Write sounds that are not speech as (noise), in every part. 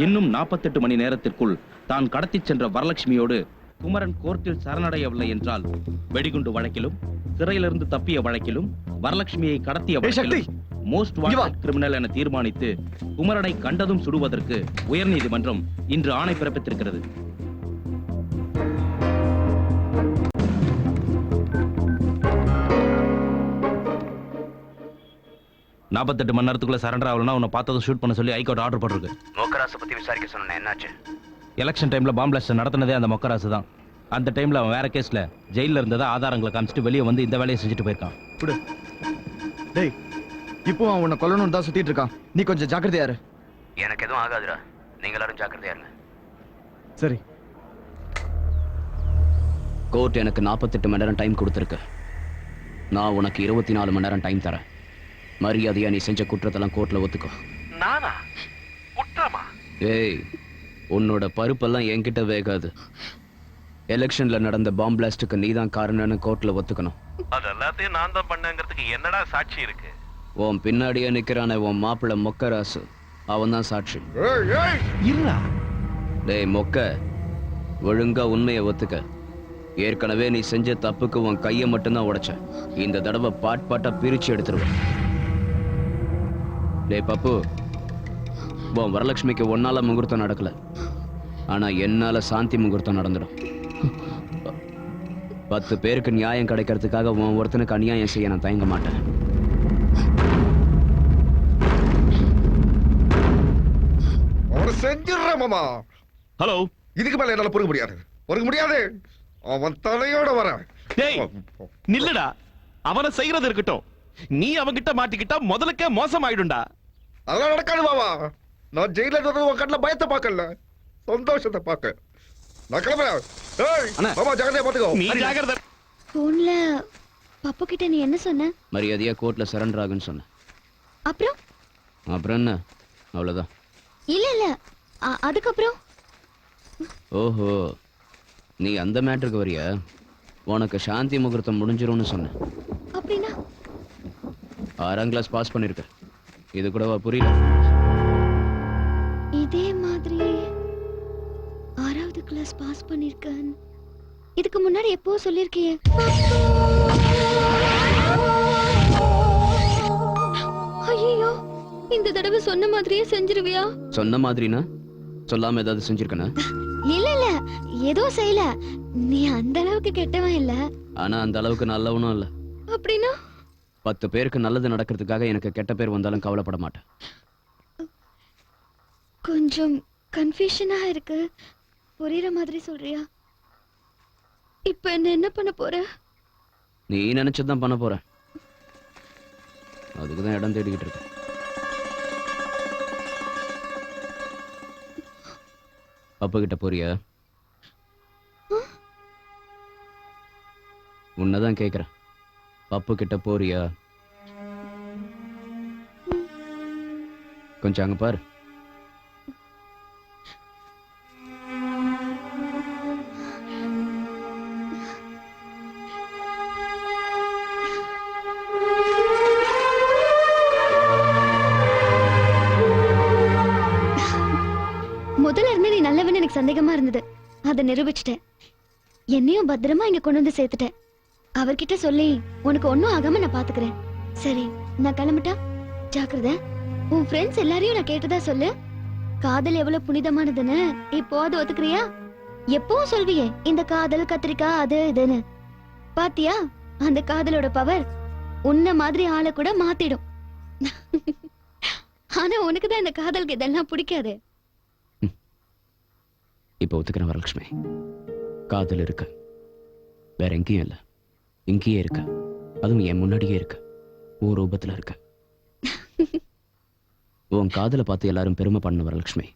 இன்னும் நாற்பத்தெட்டு மணி நேரத்திற்குள் தான் கடத்திச் சென்ற வரலட்சுமியோடு குமரன் கோர்ட்டில் சரணடையவில்லை என்றால் வெடிகுண்டு வழக்கிலும் சிறையிலிருந்து தப்பிய வழக்கிலும் வரலட்சுமியை கடத்திய! வழக்கிலும் மோஸ்ட். வாண்டட் கிரிமினல் என தீர்மானித்து குமரனை கண்டதும் சுடுவதற்கு உயர்நீதிமன்றம் இன்று ஆணை பிறப்பித்திருக்கிறது நாற்பத்தெட்டு மணி நேரத்துக்குள்ள சரண்டர் ஆகலன்னா உன்னை பார்த்ததும் ஷூட் பண்ண சொல்லி ஹைகோர்ட் ஆர்டர் போட்டிருக்கு மோக்கராசை பத்தி விசாரிக்க சொன்னேன். என்னாச்சு? எலெக்ஷன் டைம்ல பாம் பிளாஸ்ட் நடத்தினதே அந்த மொக்கராசு தான். அந்த டைம்ல அவன் வேற கேஸ்ல ஜெயில இருந்ததா ஆதாரங்களை காமிச்சிட்டு வெளியே வந்து இந்த வேலையை செஞ்சுட்டு போயிருக்கான். விடு. டேய் இப்போ அவன் உன்னை கொல்லணும்னு தான் சுத்திட்டு இருக்கான். நீ கொஞ்சம் ஜாக்கிரதையா இரு. எனக்கு எதுவும் ஆகாதுடா. நீங்க எல்லாரும் ஜாக்கிரதையா இருங்க. சரி. கோர்ட் எனக்கு நாற்பத்தெட்டு மணி நேரம் டைம் கொடுத்துருக்கு. நான் உனக்கு இருபத்தி நாலு மணி நேரம் டைம் தரேன். மரியாதையா நீ செஞ்ச குற்றத்தெல்லாம் கோர்ட்ல ஒத்துக்கோ. ஏய் உன்னோட பருப்பெல்லாம் என்கிட்ட வேகாது. எலெக்ஷன்ல நடந்த பாம் பிளாஸ்டுக்கு நீ தான் காரணம்னு கோர்ட்ல ஒத்துக்கணும். அது எல்லாத்தையும் நான் தான் பண்ணேங்கிறதுக்கு என்னடா சாட்சி இருக்கு? உன் பின்னாடியே நிக்கிறானே உன் மாப்பிள்ளை மொக்கராசு. அவன் தான் சாட்சி இருடா டேய் மொக்க ஒழுங்கா உண்மையை ஒத்துக்க. ஏற்கனவே நீ செஞ்ச தப்புக்கு உன் கையை மட்டும்தான் உடைச்ச இந்த தடவை பாட் பாட்டா பிரிச்சு எடுத்துருவேன். டேய் பப்பு உன் வரலட்சுமிக்கு ஒன்னால முகூர்த்தம் நடக்கல. ஆனா என்னால சாந்தி முகூர்த்தம் நடந்துடும். பத்து பேருக்கு நியாயம் கிடைக்கிறதுக்காக உன் ஒருத்தனுக்கு அநியாயம் செய்ய நான் தயங்க மாட்டேன். அவனை செஞ்சிடுறேன் மாமா. ஹலோ. இதுக்கு மேல என்னால பொறுக்க முடியாது. பொறுக்க முடியாது. அவன் தலையோட வரேன். டேய் நில்லுடா. அவனை செய்யறது இருக்கட்டும். நீ அவன்கிட்ட மாட்டிக்கிட்டா முதலுக்கே மோசமாயிடும்டா. அதெல்லாம் நடக்காது மாமா. நான் ஜெயில இருந்தது உன் கண்ணில் பயத்தை பார்க்கல. சந்தோஷத்தை பார்க்க நான் கிளம்புறேன். ஏய், அண்ணா. மாமா ஜாகிரதையா பாத்துக்கோ. நீ ஜாகிரதை போன்ல பப்பு கிட்ட நீ என்ன சொன்ன? மரியாதையா கோர்ட்ல சரண்டர் ஆகுன்னு சொன்னேன் அப்புறம்? அப்புறம் என்ன? அவ்வளவுதான். இல்ல இல்ல. அதுக்கப்புறம்? ஓஹோ. நீ அந்த மேட்டருக்கு வரியா? உனக்கு சாந்தி முகூர்த்தம் முடிஞ்சிரும்னு சொன்னேன். அப்படின்னா? ஆறாம் கிளாஸ் பாஸ் பண்ணிருக்க. இது கூடவா புரியல? கிளாஸ் பாஸ் பண்ணிருக்கேன். இதுக்கு முன்னாடி எப்போ சொல்லிருக்கியே? ஐயோ இந்த தடவை சொன்ன மாதிரியே செஞ்சிருவியா? சொன்ன மாதிரினா? சொல்லாம ஏதாவது செஞ்சிருக்கனா? இல்ல இல்ல ஏதோ செய்யல. நீ அந்த அளவுக்கு கெட்டவன் இல்ல. ஆனா அந்த அளவுக்கு நல்லவனும் இல்ல. அப்படின்னா? பத்து பேருக்கு நல்லது நடக்கிறதுக்காக எனக்கு கெட்ட பேர் வந்தாலும் கவலைப்பட மாட்டேன். கொஞ்சம் கன்ஃபியூஷனா இருக்கு. புரியுற மாதிரி சொல்றியா? இப்ப என்ன என்ன பண்ண போற? நீ நினைச்சதான் பண்ண போற. அதுக்கு தான் இடம் தேடிக்கிட்டு இருக்க அப்பா கிட்ட போறியா? உன்னதான் கேக்குறேன். பப்பு கிட்ட போறியா? கொஞ்சம் அங்க பாரு. எனக்கு சந்தேகமா இருந்தது. அதை நிரூபிச்சிட்டேன். என்னையும் பத்திரமா இங்க கொண்டு வந்து சேர்த்துட்டேன். அவர்கிட்ட சொல்லி உனக்கு ஒண்ணும் ஆகாம நான் பாத்துக்கிறேன். சரி நான் கிளம்பிட்டா? ஜாக்கிரத உன் ஃப்ரெண்ட்ஸ் எல்லாரையும் நான் கேட்டதா சொல்லு. காதல் எவ்வளவு புனிதமானதுன்னு இப்போ அது ஒத்துக்கிறியா? எப்பவும் சொல்வியே இந்த காதல் கத்திரிக்காய் அது இதுன்னு. பாத்தியா? அந்த காதலோட பவர் உன்ன மாதிரி ஆளை கூட மாத்திடும். ஆனா உனக்குதான் இந்த காதலுக்கு இதெல்லாம் பிடிக்காது. இப்ப ஒத்துக்கிறேன் வரலட்சுமி. காதல் இருக்கு. வேற எங்கேயும் இல்ல. இங்கேயே இருக்கு. அதுவும் என் முன்னாடியே இருக்கு. உன் ரூபத்துல இருக்கு. (laughs) உன் காதலை பார்த்து எல்லாரும் பெருமை பண்ண வரலட்சுமி.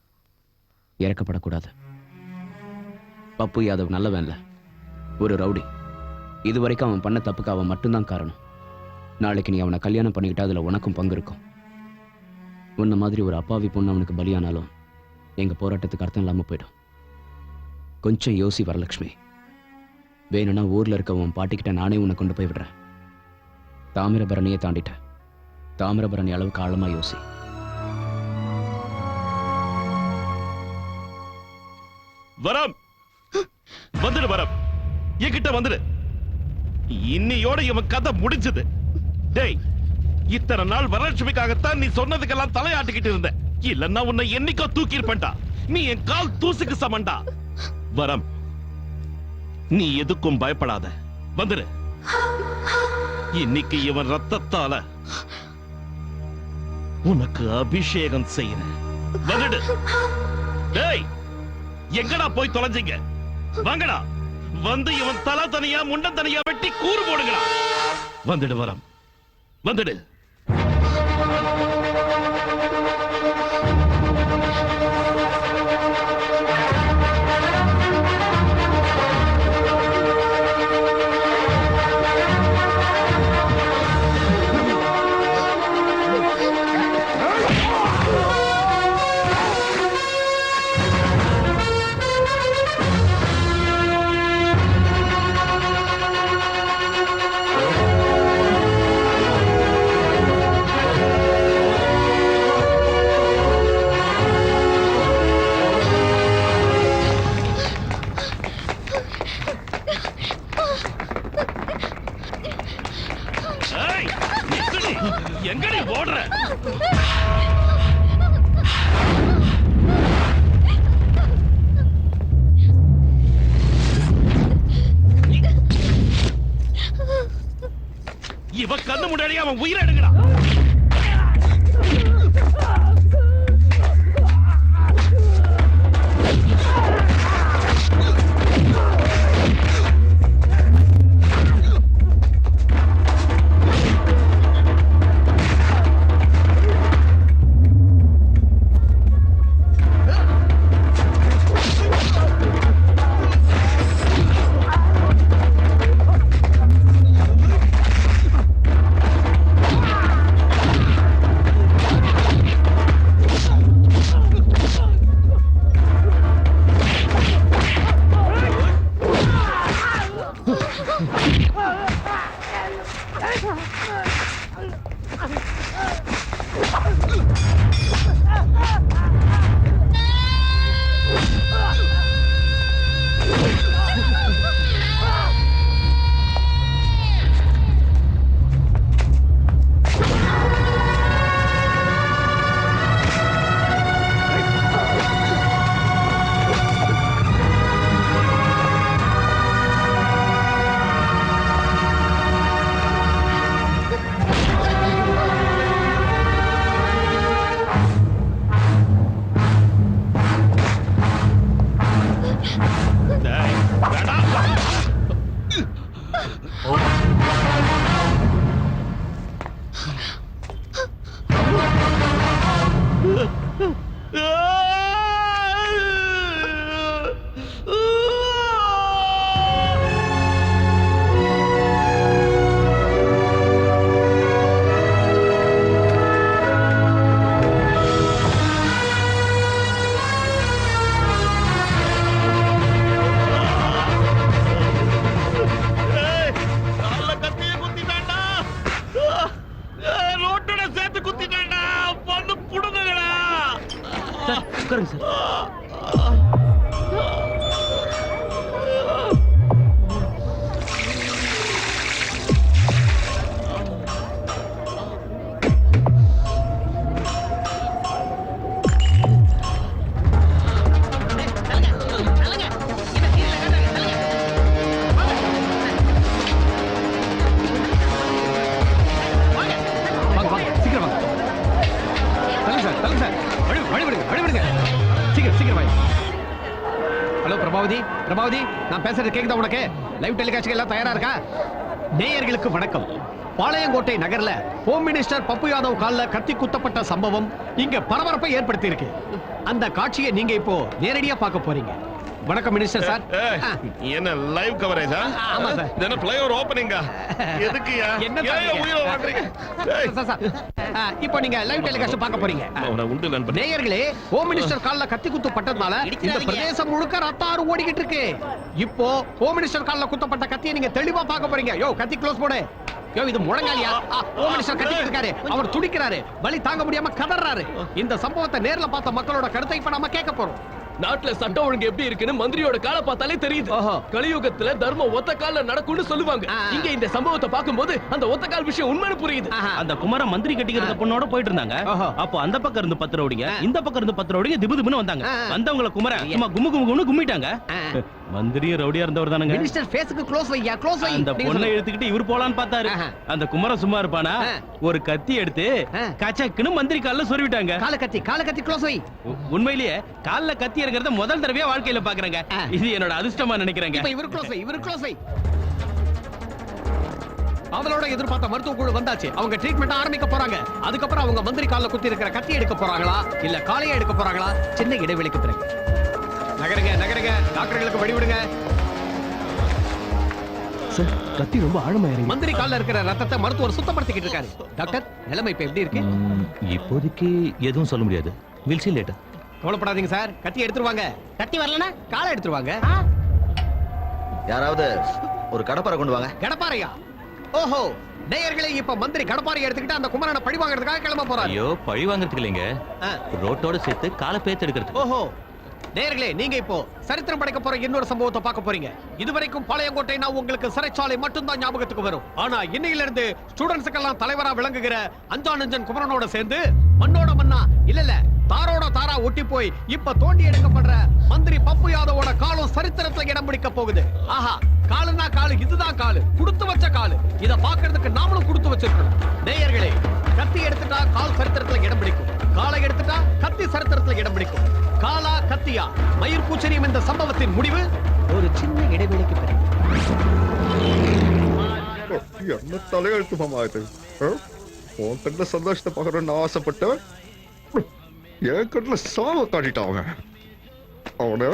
இறக்கப்படக்கூடாது. பப்பு யாதவ் நல்லவன் இல்ல ஒரு ரவுடி. இது வரைக்கும் அவன் பண்ண தப்புக்கு அவன் மட்டும்தான் காரணம். நாளைக்கு நீ அவனை கல்யாணம் பண்ணிக்கிட்டா அதுல உனக்கும் பங்கு இருக்கும். உன்ன மாதிரி ஒரு அப்பாவி பொண்ணு அவனுக்கு பலியானாலும் எங்க போராட்டத்துக்கு அர்த்தம் இல்லாம போயிடும். கொஞ்சம் யோசி வரலட்சுமி வேணும்னா ஊர்ல இருக்க உன் பாட்டிக்கிட்ட நானே உன்னை கொண்டு போய் விடுறேன். தாமிரபரணியை தாண்டிட்ட தாமிரபரணி அளவுக்கு ஆழமாக யோசி. வரம். வந்துடு வரம். என்கிட்ட வந்துடு. இன்னியோட இவன் கதை முடிஞ்சது. டேய் இத்தனை நாள் வரலட்சுமிக்காகத்தான் நீ சொன்னதுக்கெல்லாம் தலையாட்டிக்கிட்டு இருந்த. இல்லன்னா உன்னை என்னைக்கோ தூக்கி இருப்பேன்டா நீ என் கால் தூசுக்கு சமண்டா வரம். நீ எதுக்கும் பயப்படாத. வந்துரு. இன்னைக்கு இவன் ரத்தத்தால உனக்கு அபிஷேகம் செய்யறேன். வந்துடு. டேய் எங்கடா போய் தொலைஞ்சீங்க? வாங்கடா. வந்து இவன் தலை தனியா முண்ட தனியா வெட்டி கூறு போடுங்கடா. வந்துடு வரம். வந்துடு. இவ கண்ணு முன்னாடி அவன் உயிரை எடுக்கிறான் டேய், Ugh. (laughs) பிரபாவதி நான் பேசுறது கேக்குதா உனக்கு? லைவ் டெலிகாஸ்ட்க்கு எல்லாம் தயாரா இருக்கா? நேயர்களுக்கு வணக்கம். பாளையங்கோட்டை நகர்ல ஹோம் மினிஸ்டர் பப்பு யாதவ் கால்ல கத்தி குத்தப்பட்ட சம்பவம் இங்க பரபரப்பை ஏற்படுத்தி இருக்கு அந்த காட்சியை நீங்க இப்போ நேரடியா பார்க்க போறீங்க. வணக்கம் மினிஸ்டர் சார் என்ன லைவ் கவரேஜா ஆமா சார். என்ன பிளேஓவர் ஓபனிங்கா எதுக்குயா என்ன? உயிரை வாங்குறீங்க? சார், சார், இப்போ நீங்க லைவ் டெலிகாஸ்ட் பார்க்க போறீங்க. அவனை உண்டு நண்பன். நேயர்களே ஹோம் மினிஸ்டர் கால்ல கத்தி குத்து பட்டதுனால இந்த பிரதேசம் முழுக்க ரத்த ஆறு ஓடிக்கிட்டு இருக்கு. இப்போ ஹோம் மினிஸ்டர் கால்ல குத்தப்பட்ட கத்தியை நீங்க தெளிவா பார்க்க போறீங்க. யோ கத்தி க்ளோஸ் போடு. யோ இது முழங்காலியா? ஹோம் மினிஸ்டர் கத்திக்கிட்டு இருக்காரு. அவர் துடிக்கிறாரு. வலி தாங்க முடியாம கதறாரு. இந்த சம்பவத்தை நேர்ல பார்த்த மக்களோட கருத்தை இப்ப நாம கேட்க போறோம். நாட்டுல சட்டம் ஒழுங்கு எப்படி இருக்குன்னு மந்திரியோட காலை பார்த்தாலே தெரியுது. கலியுகத்துல தர்மம் ஒத்த கால்ல நடக்கும்னு சொல்லுவாங்க. இங்க இந்த சம்பவத்தை பார்க்கும்போது அந்த ஒத்த கால் விஷயம் உண்மைன்னு புரியுது ஆஹா. அந்த குமரன் மந்திரி கட்டிக்கிற பொண்ணோட போயிட்டு இருந்தாங்க. அப்போ அந்த பக்கம் இருந்து பத்து ரவுடிங்க. இந்த பக்கம் இருந்து பத்து ரவுடிங்க திபு திபுன்னு வந்தாங்க. வந்தவங்கள குமரன் சும்மா கும்மு கும்மு கும்மிட்டாங்க. மந்திரியும் ரவுடியா இருந்தவர் தானுங்க. மினிஸ்டர் ஃபேஸுக்கு க்ளோஸ் வையா க்ளோஸ் வை அந்த பொண்ணை. எடுத்துக்கிட்டு இவர் போலான்னு பார்த்தாரு. அந்த குமரன் சும்மா இருப்பானா. ஒரு கத்தி எடுத்து. கச்சக்குன்னு மந்திரி கால்ல சொருவிட்டாங்க. கால கத்தி கால கத்தி க்ளோஸ் வை. உண்மையிலேயே கால்ல கத்தி இருக்கிறத முதல் தடவையா வாழ்க்கையில பாக்குறேங்க. இது என்னோட அதிர்ஷ்டமா நினைக்கிறேங்க. இப்ப இவரு க்ளோஸ் வை இவரு க்ளோஸ் வை. அவளோட எதிர்பார்த்த மருத்துவ குழு வந்தாச்சு. அவங்க ட்ரீட்மெண்ட் ஆரம்பிக்க போறாங்க. அதுக்கப்புறம் அவங்க மந்திரி கால்ல குத்தி இருக்கிற கத்தி எடுக்க போறாங்களா? இல்ல காலையை எடுக்க போறாங்களா? சின்ன இடைவெளிக்கு பிறகு. நகருங்க நகருங்க. டாக்டர்களுக்கு வழி விடுங்க சார் கத்தி ரொம்ப ஆழமா இறங்கி மந்திரி கால்ல இருக்கிற ரத்தத்தை மருத்துவர் சுத்தப்படுத்திக்கிட்டு இருக்காரு. டாக்டர் நிலைமை இப்ப எப்படி இருக்கு? இப்போதைக்கு எதுவும் சொல்ல முடியாது. வில் சி லேட்டர் கவலைப்படாதீங்க சார். கத்தி எடுத்துருவாங்க. கத்தி வரலனா காலை எடுத்துருவாங்க. யாராவது ஒரு கடப்பாரை கொண்டு வாங்க. கடப்பாறையா? ஓஹோ நேயர்களே இப்ப மந்திரி கடப்பாறை எடுத்துக்கிட்டு அந்த குமரனை பழி வாங்குறதுக்காக கிளம்ப போறாரு. ஐயோ பழி வாங்குறதுக்கு இல்லைங்க. ஆ. ரோட்டோட சேர்த்து காலை பேத்து எடுக்கிறதுக்கு. ஓஹோ நேயர்களே நீங்க இப்போ சரித்திரம் படைக்க போற இன்னொரு சம்பவத்தை பார்க்க போறீங்க. இதுவரைக்கும் பாளையங்கோட்டை நான் உங்களுக்கு சிறைச்சாலை மட்டும்தான் ஞாபகத்துக்கு வரும். ஆனா இன்னையில இருந்து ஸ்டூடெண்ட்ஸுக்கெல்லாம் தலைவரா விளங்குகிற அஞ்சானஞ்சன் குமரனோட சேர்ந்து மண்ணோட மண்ணா இல்ல இல்ல தாரோட தாரா ஒட்டி போய் இப்ப தோண்டி எடுக்கப்படுற மந்திரி பப்பு யாதவோட காலம் சரித்திரத்துல இடம் பிடிக்க போகுது. ஆஹா காலுன்னா காலு இதுதான் காலு கொடுத்து வச்ச காலு. இத பாக்குறதுக்கு நாமளும் கொடுத்து வச்சிருக்கணும். நேயர்களே கத்தி எடுத்துட்டா கால் சரித்திரத்துல இடம் பிடிக்கும். காலை எடுத்துட்டா கத்தி சரித்திரத்துல இடம் பிடிக்கும். காலா கத்தியா? மயிர் பூச்சரியும் இந்த சம்பவத்தின் முடிவு? ஒரு சின்ன இடைவெளிக்கு பிறகு. என்ன தலையெழுத்து மாமா இது உன் கண்ணில் சந்தோஷத்தை பார்க்கணும்னு ஆசைப்பட்டவன். என் கண்ணில் சாவ காட்டிட்டான் அவன். அவனை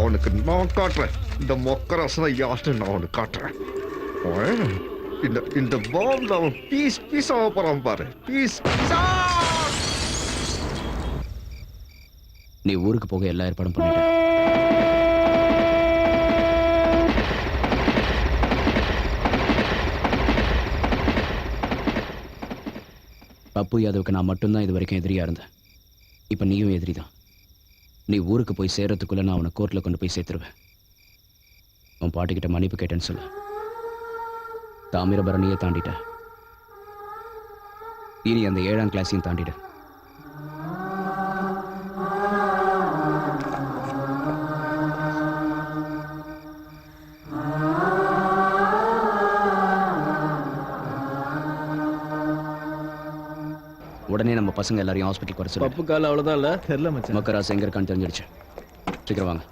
அவனுக்கு நான் காட்டுறேன். இந்த மொக்கரசனை யாருன்னு நான் அவனுக்கு காட்டுறேன். இந்த இந்த பாம்பில் அவன் பீஸ் பீஸ் ஆக போகிறான் பாரு. பீஸ் பீஸா நீ ஊருக்கு போக எல்லா ஏற்பாடும் பண்ணிட்ட பப்பு யாதவுக்கு நான் மட்டும்தான் இது வரைக்கும் எதிரியா இருந்தேன். இப்ப நீயும் எதிரி தான் நீ ஊருக்கு போய் சேர்றதுக்குள்ள நான் அவனை கோர்ட்ல கொண்டு போய் சேர்த்துருவேன். உன் பாட்டுக்கிட்ட மன்னிப்பு கேட்டேன்னு சொல்லு. தாமிரபரணியை தாண்டிட்ட இனி அந்த ஏழாம் கிளாஸையும் தாண்டிட்டேன் நம்ம பசங்க எல்லாரையும் ஹாஸ்பிட்டல் வர சொல்லு. பப்பு கால் அவ்வளவுதான் இல்ல? தெரியல மச்சான். மக்கராஸ் எங்க இருக்கான்னு தெரிஞ்சிடுச்சு. சீக்கிரம் வாங்க.